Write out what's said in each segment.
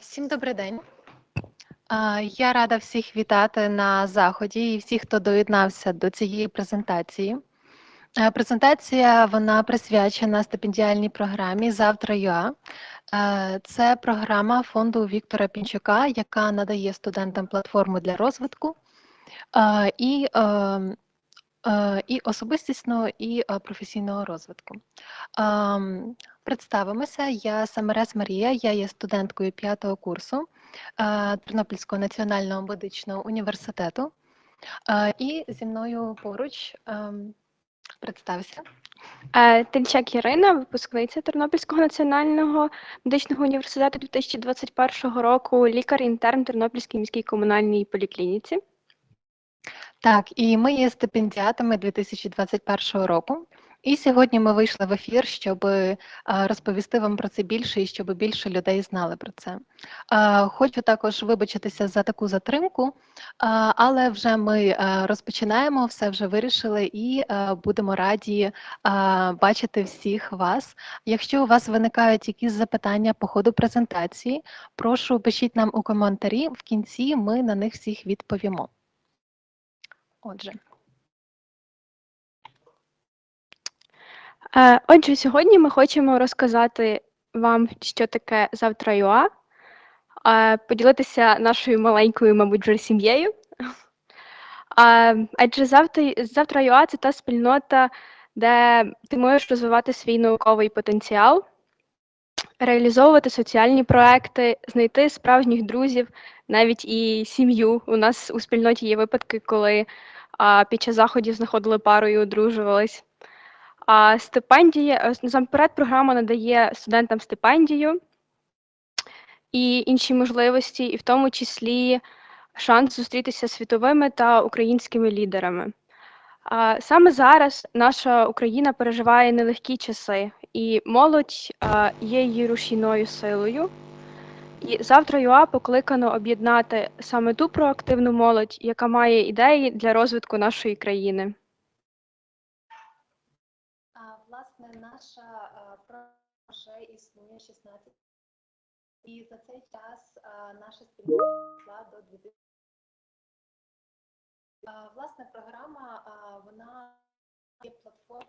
Всім добрий день. Я рада всіх вітати на заході і всіх, хто доєднався до цієї презентації. Презентація вона присвячена стипендіальній програмі Завтра ЮА. Це програма фонду Віктора Пінчука, яка надає студентам платформу для розвитку і, е, е, і особистісного, і професійного розвитку. Представимося, я Самарес Марія, я є студенткою п'ятого курсу е, Тернопільського національного медичного університету. Е, І зі мною поруч ем, представся. Е, Тельчак Ірина, випускниця Тернопільського національного медичного університету 2021 року, лікар-інтерн Тернопільській міській комунальній поліклініці. Так, і ми є стипендіатами 2021 року. І сьогодні ми вийшли в ефір, щоб е, розповісти вам про це більше і щоб більше людей знали про це. Хочу також вибачитися за таку затримку, але вже ми е, розпочинаємо, все вже вирішили і е, будемо раді бачити всіх вас. Якщо у вас виникають якісь запитання по ходу презентації, прошу пишіть нам у коментарі. В кінці ми на них всіх відповімо. Отже. Е, Отже, сьогодні ми хочемо розказати вам, що таке завтра ЮА, е, поділитися нашою маленькою, мабуть, вже сім'єю. Е, Адже завтра, завтра ЮА це та спільнота, де ти можеш розвивати свій науковий потенціал, реалізовувати соціальні проекти, знайти справжніх друзів, навіть і сім'ю. У нас у спільноті є випадки, коли а, під час заходів знаходили пару і одружувались. А стипендії, е, насамперед, програма надає студентам стипендію і інші можливості, і в тому числі шанс зустрітися з світовими та українськими лідерами. Саме зараз наша Україна переживає нелегкі часи, і молодь є її рушійною силою. І завтра ЮА покликано об'єднати саме ту проактивну молодь, яка має ідеї для розвитку нашої країни. Власне, наша вже існує 16 і за цей час наша спільнота до 2000. Власне, програма вона є платформою.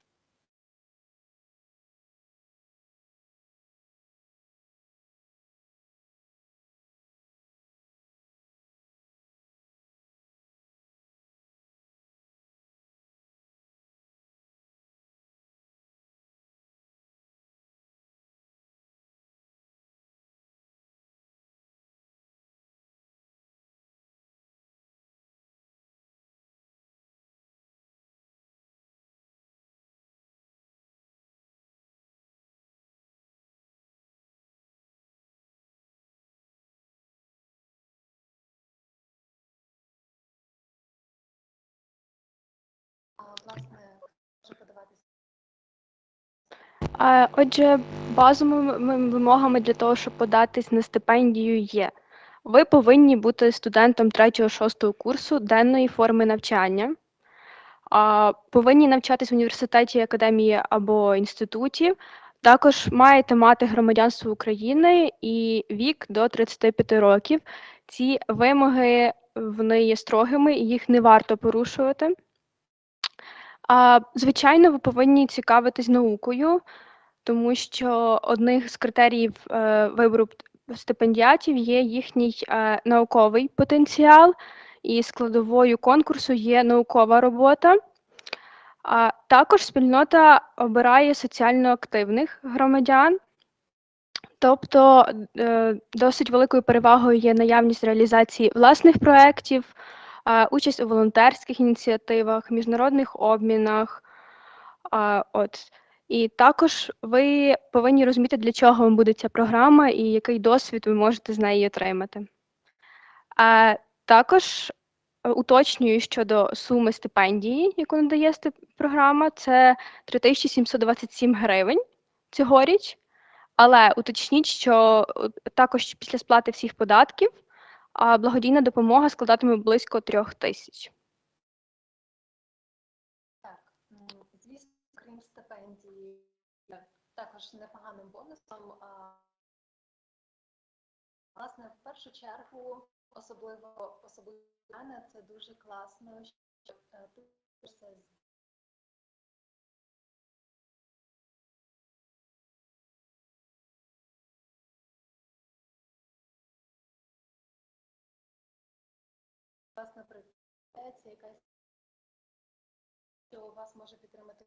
Власне, може подаватися. Отже, базовими вимогами для того, щоб податись на стипендію, є. Ви повинні бути студентом 3-6 курсу денної форми навчання. Повинні навчатись в університеті, академії або інституті. Також маєте мати громадянство України і вік до 35 років. Ці вимоги вони є строгими, їх не варто порушувати. А, Звичайно, ви повинні цікавитись наукою, тому що одним з критеріїв е, вибору стипендіатів є їхній е, науковий потенціал, і складовою конкурсу є наукова робота. А також спільнота обирає соціально активних громадян, тобто е, досить великою перевагою є наявність реалізації власних проєктів, участь у волонтерських ініціативах, міжнародних обмінах. От. І також ви повинні розуміти, для чого вам буде ця програма і який досвід ви можете з неї отримати. Також е, уточнюю щодо суми стипендії, яку надає програма, це 3727 гривень цьогоріч. Але уточніть, що е, також після сплати всіх податків а благодійна допомога складатиме близько трьох тисяч. Так, звісно, крім стипендії, також непоганим бонусом а, Власне, в першу чергу, особливо особливо це дуже класно, що е, ти з- презентація, якась що вас може підтримати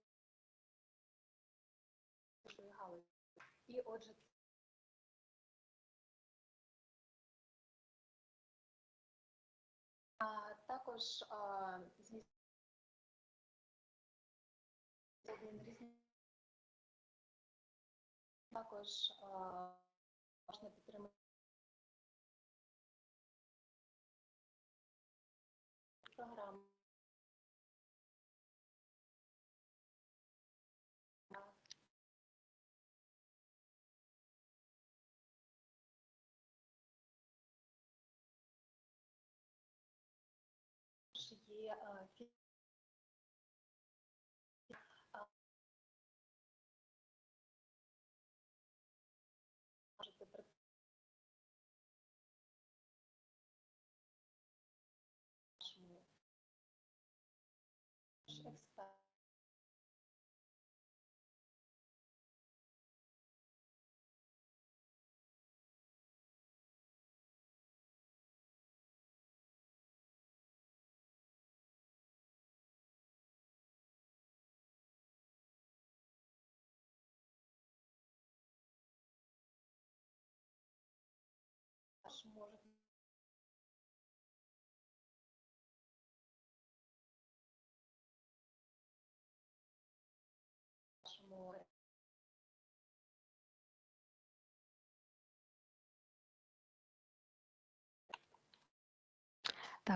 галузі. І отже, а також один різний також а, можна підтримати програму. Також Є Аж можуть нашому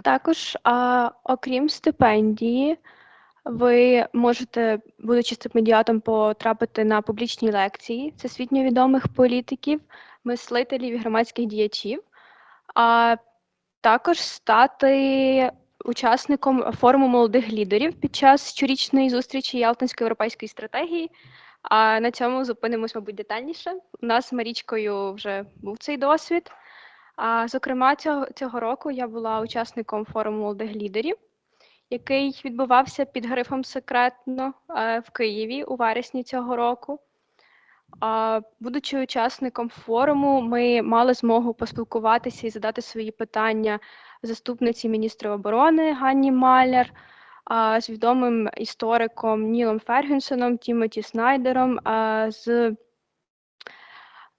Також, а, окрім стипендії, ви можете, будучи стипендіатом, потрапити на публічні лекції всесвітньо відомих політиків, мислителів і громадських діячів, а також стати учасником форуму молодих лідерів під час щорічної зустрічі Ялтинської європейської стратегії. А на цьому зупинимось, мабуть, детальніше. У нас з Марічкою вже був цей досвід. А, зокрема, цього, цього року я була учасником форуму молодих лідерів, який відбувався під грифом секретно е, в Києві у вересні цього року. Будучи учасником форуму, ми мали змогу поспілкуватися і задати свої питання заступниці міністра оборони Ганні Маляр, з відомим істориком Нілом Фергюсоном, Тімоті Снайдером, з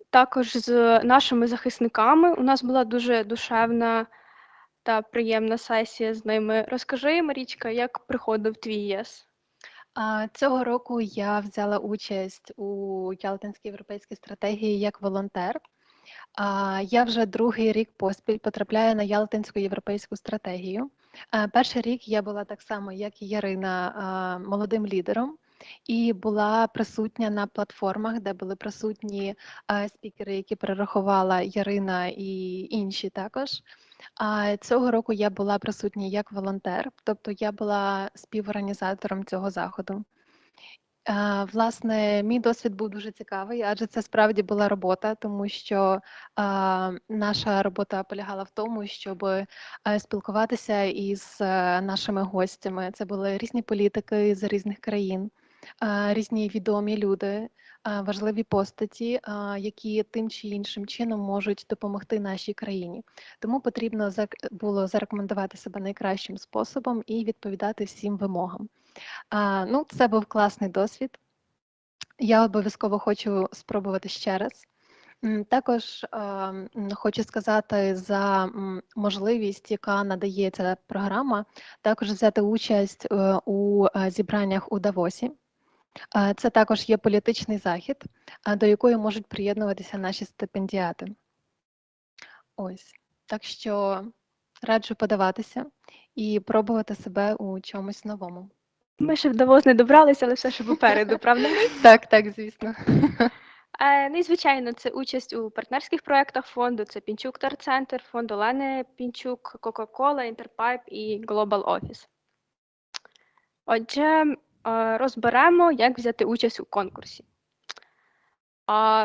також з нашими захисниками. У нас була дуже душевна та приємна сесія з ними. Розкажи, Марічка, як приходив твій ЄС? Цього року я взяла участь у Ялтинській європейській стратегії як волонтер. Я вже другий рік поспіль потрапляю на Ялтинську європейську стратегію. А, Перший рік я була так само, як і Ярина, молодим лідером, і була присутня на платформах, де були присутні а, спікери, які перерахувала Ярина і інші також. А цього року я була присутня як волонтер, тобто я була співорганізатором цього заходу. Е, Власне, мій досвід був дуже цікавий, адже це справді була робота, тому що е, наша робота полягала в тому, щоб е, спілкуватися із е, нашими гостями. Це були різні політики з різних країн, е, різні відомі люди, важливі постаті, які тим чи іншим чином можуть допомогти нашій країні. Тому потрібно було зарекомендувати себе найкращим способом і відповідати всім вимогам. Ну, це був класний досвід. Я обов'язково хочу спробувати ще раз. Також е, хочу сказати за можливість, яка надає ця програма, також взяти участь е, у е, зібраннях у Давосі. Це також є політичний захід, до якої можуть приєднуватися наші стипендіати. Ось. Так що раджу подаватися і пробувати себе у чомусь новому. Ми ще в Давос не добралися, але все ще попереду, правда? Так, так, звісно. Е, ну і звичайно, це участь у партнерських проєктах фонду. Це Пінчук Терцентр, фонд Олени Пінчук, Кока-Кола, Інтерпайп і Global Office. Отже, розберемо, як взяти участь у конкурсі.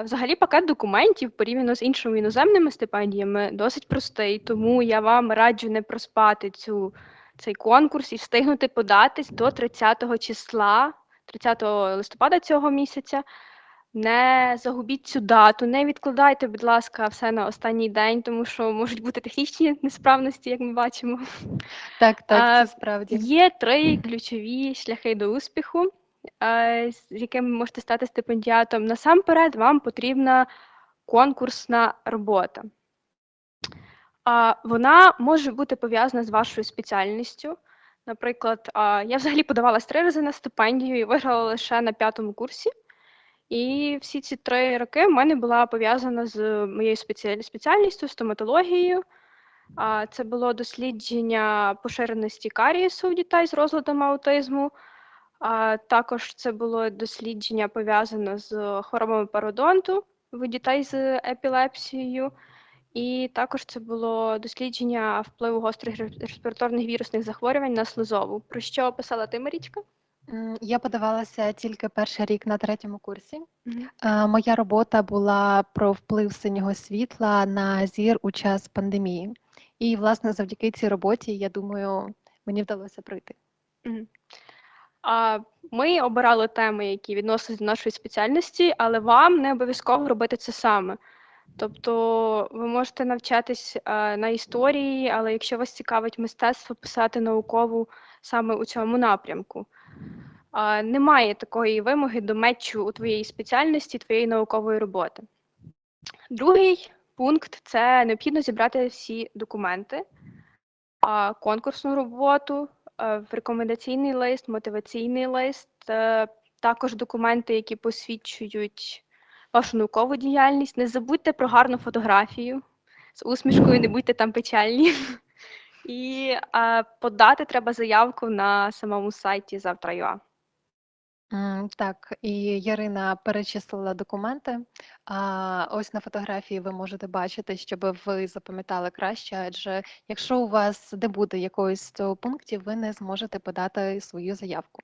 Взагалі пакет документів порівняно з іншими іноземними стипендіями досить простий, тому я вам раджу не проспати цю, цей конкурс і встигнути податись до 30 числа, 30 листопада цього місяця. Не загубіть цю дату, не відкладайте, будь ласка, все на останній день, тому що можуть бути технічні несправності, як ми бачимо. Так, так, це справді. Є три ключові шляхи до успіху, е, з якими ви можете стати стипендіатом. Насамперед, вам потрібна конкурсна робота. Вона може бути пов'язана з вашою спеціальністю. Наприклад, я взагалі подавалась три рази на стипендію і виграла лише на п'ятому курсі. І всі ці три роки в мене була пов'язана з моєю спеціаль- спеціальністю, стоматологією. Це було дослідження поширеності карієсу у дітей з розладом аутизму. Також це було дослідження пов'язане з хворобами пародонту в дітей з епілепсією. І також це було дослідження впливу гострих респіраторних вірусних захворювань на слизову. Про що описала ти, Марічка? Я подавалася тільки перший рік на третьому курсі. Е, Моя робота була про вплив синього світла на зір у час пандемії. І, власне, завдяки цій роботі, я думаю, мені вдалося пройти. Мгм. А ми обирали теми, які відносяться до нашої спеціальності, але вам не обов'язково робити це саме. Тобто ви можете навчатись е, на історії, але якщо вас цікавить мистецтво, писати наукову саме у цьому напрямку. Немає такої вимоги до мечу у твоєї спеціальності, твоєї наукової роботи. Другий пункт це необхідно зібрати всі документи, конкурсну роботу, е, рекомендаційний лист, мотиваційний лист, е, також документи, які посвідчують вашу наукову діяльність. Не забудьте про гарну фотографію з усмішкою, не будьте там печальні. І е, подати треба заявку на самому сайті завтра.ua. Так, і Ярина перечислила документи. А ось на фотографії ви можете бачити, щоб ви запам'ятали краще, адже якщо у вас не буде якоїсь цього пунктів, ви не зможете подати свою заявку.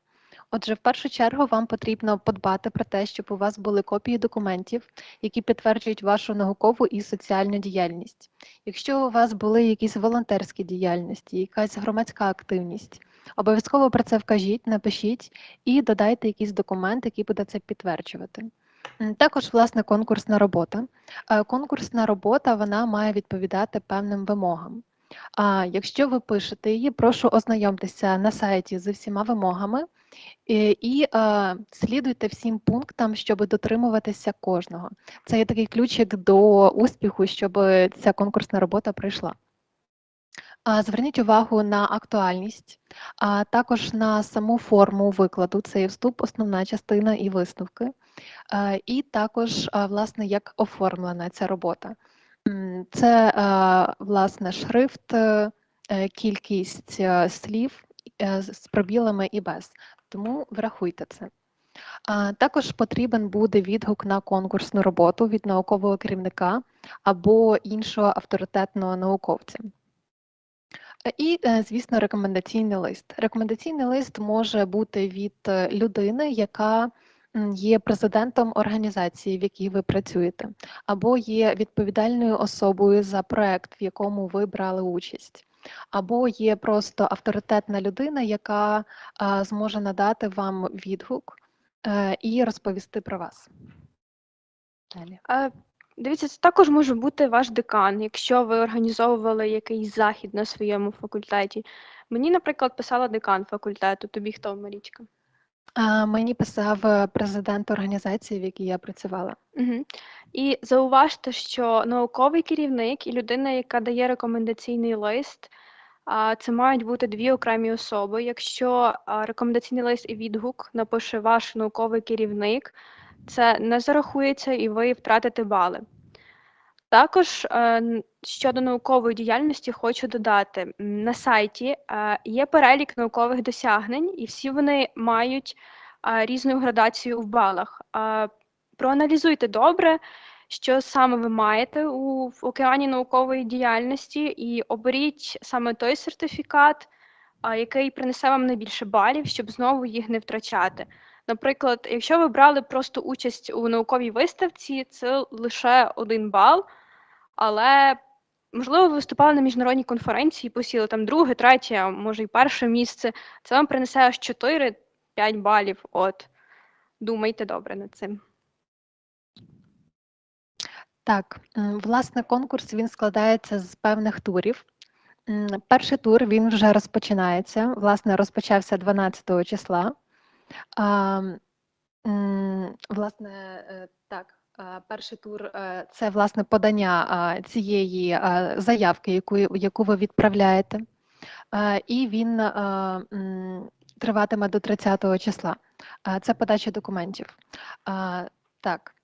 Отже, в першу чергу вам потрібно подбати про те, щоб у вас були копії документів, які підтверджують вашу наукову і соціальну діяльність. Якщо у вас були якісь волонтерські діяльності, якась громадська активність, обов'язково про це вкажіть, напишіть і додайте якийсь документ, який буде це підтверджувати. Також, власне, конкурсна робота. Е, Конкурсна робота вона має відповідати певним вимогам. А якщо ви пишете її, прошу ознайомтеся на сайті з всіма вимогами і, і е, слідуйте всім пунктам, щоб дотримуватися кожного. Це є такий ключик до успіху, щоб ця конкурсна робота прийшла. Зверніть увагу на актуальність, а також на саму форму викладу. Це є вступ, основна частина і висновки. Е, І також, власне, як оформлена ця робота. Це, е, власне, шрифт, е, кількість е, слів е, з пробілами і без. Тому врахуйте це. Також потрібен буде відгук на конкурсну роботу від наукового керівника або іншого авторитетного науковця. І, звісно, рекомендаційний лист. Рекомендаційний лист може бути від людини, яка є президентом організації, в якій ви працюєте, або є відповідальною особою за проект, в якому ви брали участь, або є просто авторитетна людина, яка а, зможе надати вам відгук е, і розповісти про вас. Далі. Е, Дивіться, це також може бути ваш декан, якщо ви організовували якийсь захід на своєму факультеті. Мені, наприклад, писала декан факультету. Тобі хто, Марічка? Мені писав е, президент організації, в якій я працювала. Угу. І зауважте, що науковий керівник і людина, яка дає рекомендаційний лист, це мають бути дві окремі особи. Якщо рекомендаційний лист і відгук напише ваш науковий керівник, це не зарахується і ви втратите бали. Також е, щодо наукової діяльності хочу додати: на сайті е, є перелік наукових досягнень, і всі вони мають е, різну градацію в балах. Проаналізуйте добре, що саме ви маєте у океані наукової діяльності, і оберіть саме той сертифікат, який принесе вам найбільше балів, щоб знову їх не втрачати. Наприклад, якщо ви брали просто участь у науковій виставці, це лише один бал, але можливо ви виступали на міжнародній конференції, посіли там друге, третє, а може й перше місце. Це вам принесе аж 4-5 балів. От думайте добре над цим. Так, власне, конкурс він складається з певних турів. Перший тур він вже розпочинається. Власне, розпочався 12 числа. А, власне, е, так, е, перший тур е, це власне подання цієї заявки, яку, яку ви відправляєте. Е, І він е, триватиме до 30 числа. Е, Це подача документів. Так.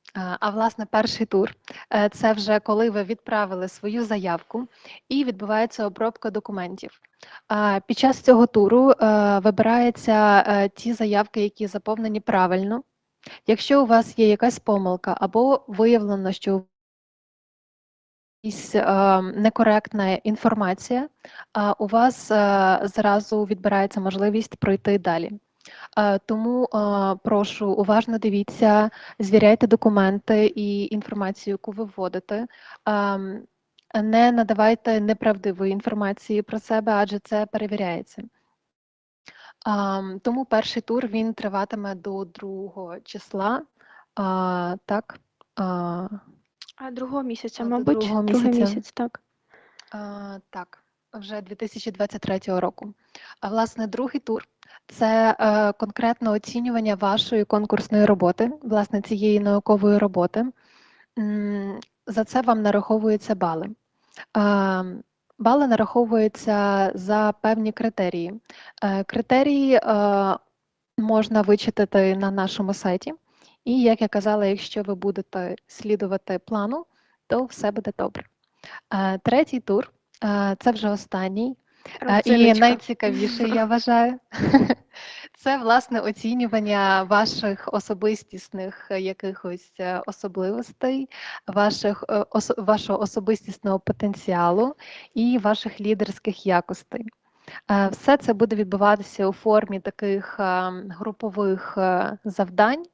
А, власне, перший тур е, це вже коли ви відправили свою заявку і відбувається обробка документів. Під час цього туру е, вибираються е, ті заявки, які заповнені правильно. Якщо у вас є якась помилка або виявлено, що якась е, некоректна інформація, у вас е, зразу відбирається можливість пройти далі. Е, Тому прошу уважно дивіться, звіряйте документи і інформацію, яку ви вводите. Не надавайте неправдивої інформації про себе, адже це перевіряється. Тому перший тур він триватиме до 2 числа. А, Так. а, А другого місяця, до мабуть, другого другий місяць, так. А, так, вже 2023 року. А власне, другий тур це е, конкретно оцінювання вашої конкурсної роботи, власне, цієї наукової роботи. За це вам нараховуються бали. Бали нараховуються за певні критерії. Е, Критерії е, можна вичитати на нашому сайті. І, як я казала, якщо ви будете слідувати плану, то все буде добре. Е, Третій тур це вже останній е, і найцікавіший, я вважаю. Це власне оцінювання ваших особистісних е, якихось е, особливостей, ваших, е, осо- вашого особистісного потенціалу і ваших лідерських якостей. Все це буде відбуватися у формі таких групових завдань,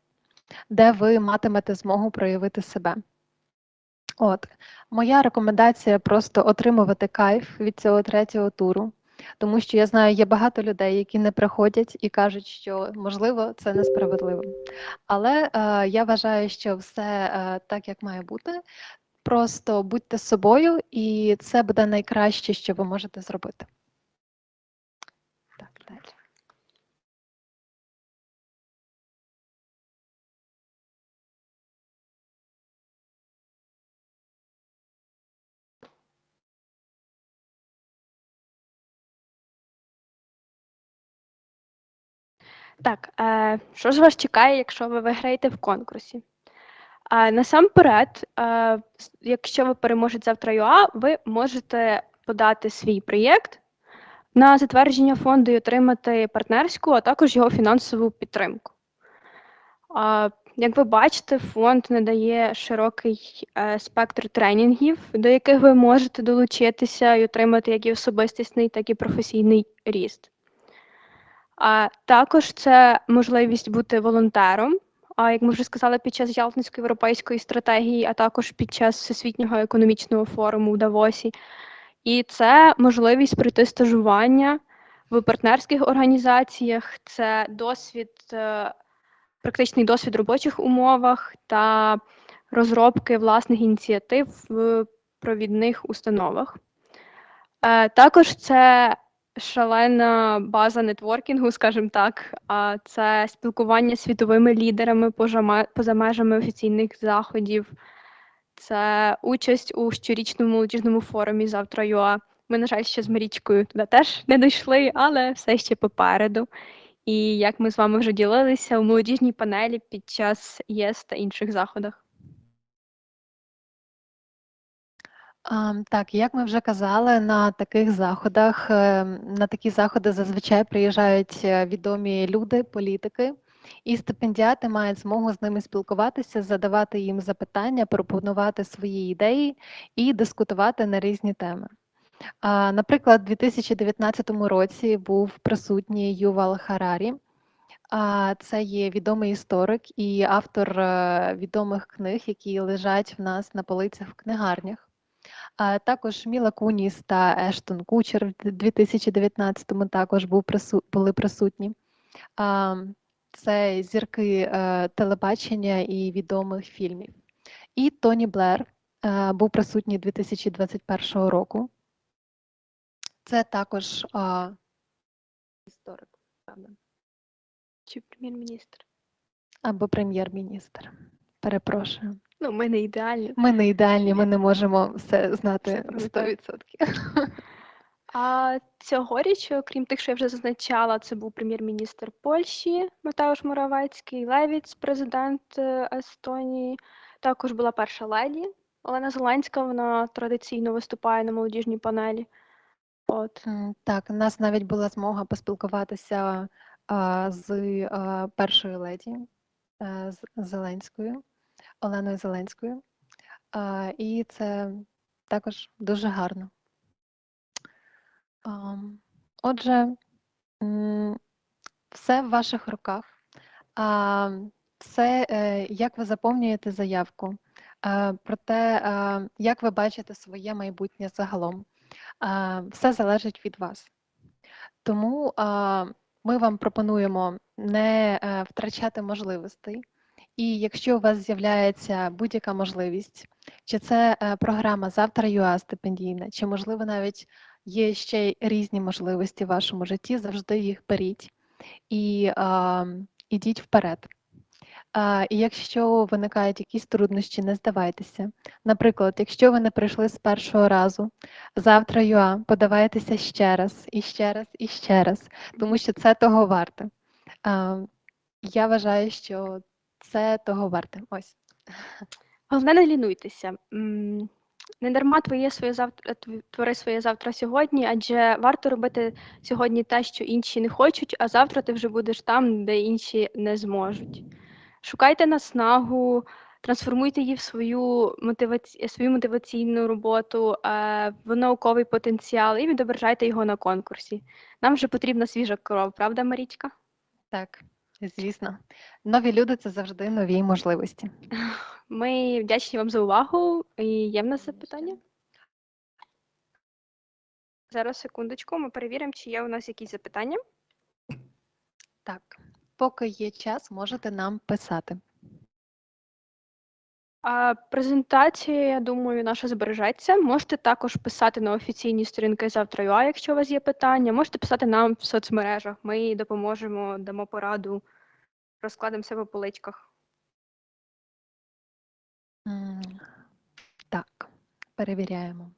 де ви матимете змогу проявити себе. От, моя рекомендація просто отримувати кайф від цього третього туру, тому що я знаю, є багато людей, які не приходять і кажуть, що можливо це несправедливо. Але е, я вважаю, що все е, так, як має бути. Просто будьте собою, і це буде найкраще, що ви можете зробити. Так, е, що ж вас чекає, якщо ви виграєте в конкурсі? Е, насамперед, е, якщо ви переможете завтра ЮА, ви можете подати свій проєкт на затвердження фонду і отримати партнерську, а також його фінансову підтримку. А, Як ви бачите, фонд надає широкий е, спектр тренінгів, до яких ви можете долучитися і отримати як і особистісний, так і професійний ріст. А також це можливість бути волонтером. А як ми вже сказали, під час Ялтинської європейської стратегії, а також під час Всесвітнього економічного форуму в Давосі. І це можливість пройти стажування в партнерських організаціях, це досвід, е, практичний досвід в робочих умовах та розробки власних ініціатив в провідних установах. Е, Також це шалена база нетворкінгу, скажімо так, а це спілкування з світовими лідерами поза межами офіційних заходів, це участь у щорічному молодіжному форумі завтра ЮА. Ми, на жаль, ще з Марічкою туди теж не дійшли, але все ще попереду. І як ми з вами вже ділилися у молодіжній панелі під час ЄС та інших заходах. Так, як ми вже казали, на таких заходах, е, на такі заходи зазвичай приїжджають е, відомі люди, політики, і стипендіати мають змогу з ними спілкуватися, задавати їм запитання, пропонувати свої ідеї і дискутувати на різні теми. Наприклад, у 2019 році був присутній Ювал Харарі. Це є відомий історик і автор е, відомих книг, які лежать в нас на полицях в книгарнях. Також Міла Куніс та Ештон Кучер в 2019-му також був прису- були присутні. Це зірки е, телебачення і відомих фільмів. І Тоні Блер е, був присутній 2021 року. Це також історик, правда, Чи прем'єр-міністр? або прем'єр-міністр. Перепрошую. Ну, ми не ідеальні. Ми не ідеальні, ми не можемо все знати на 100%. А цьогоріч, окрім тих, що я вже зазначала, це був прем'єр-міністр Польщі Матеуш Моравецький, Левіц, президент е, Естонії. Також була перша леді Олена Зеленська. Вона традиційно виступає на молодіжній панелі. От. Так, у нас навіть була змога поспілкуватися а, з а, першою леді а, з Зеленською, Оленою Зеленською. І це також дуже гарно. Отже, все в ваших руках. Це е, як ви заповнюєте заявку, про те, як ви бачите своє майбутнє загалом. Все залежить від вас. Тому ми вам пропонуємо не е, втрачати можливостей. І якщо у вас з'являється будь-яка можливість, чи це е, програма Завтра ЮА стипендійна, чи можливо навіть є ще різні можливості в вашому житті, завжди їх беріть і а, ідіть вперед. А, і якщо виникають якісь труднощі, не здавайтеся. Наприклад, якщо ви не прийшли з першого разу, завтра ЮА, подавайтеся ще раз, і ще раз, і ще раз, тому що це того варте. А, я вважаю, що це того варте. Ось. Головне, не лінуйтеся. Не дарма твоє своє завтра твори своє завтра сьогодні, адже варто робити сьогодні те, що інші не хочуть, а завтра ти вже будеш там, де інші не зможуть. Шукайте наснагу, трансформуйте її в свою мотиваці... свою мотиваційну роботу, е, в науковий потенціал і відображайте його на конкурсі. Нам вже потрібна свіжа кров, правда, Марічка? Так, звісно. Нові люди це завжди нові можливості. Ми вдячні вам за увагу. І є в нас запитання? Зараз секундочку, ми перевіримо, чи є у нас якісь запитання. Так, поки є час, можете нам писати. А презентація, я думаю, наша збережеться. Можете також писати на офіційні сторінки завтра якщо у вас є питання. Можете писати нам в соцмережах. Ми допоможемо, дамо пораду, розкладемо все по поличках. Так, перевіряємо.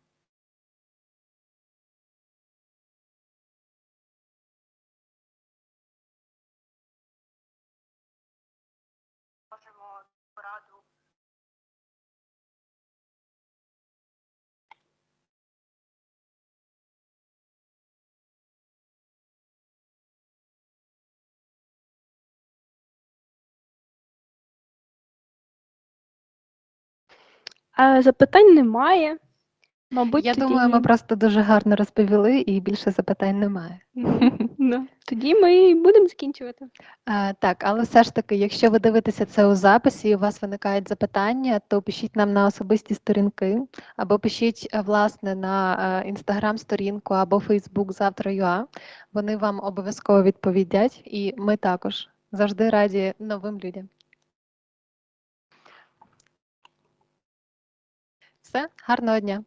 Запитань немає. Мабуть, Я тоді... думаю, ми просто дуже гарно розповіли і більше запитань немає. Ну, тоді ми будемо закінчувати. Е, Так, але все ж таки, якщо ви дивитеся це у записі і у вас виникають запитання, то пишіть нам на особисті сторінки, або пишіть е, власне на інстаграм-сторінку або Фейсбук завтра ЮА. Вони вам обов'язково відповідять, і ми також завжди раді новим людям. Все, гарного дня!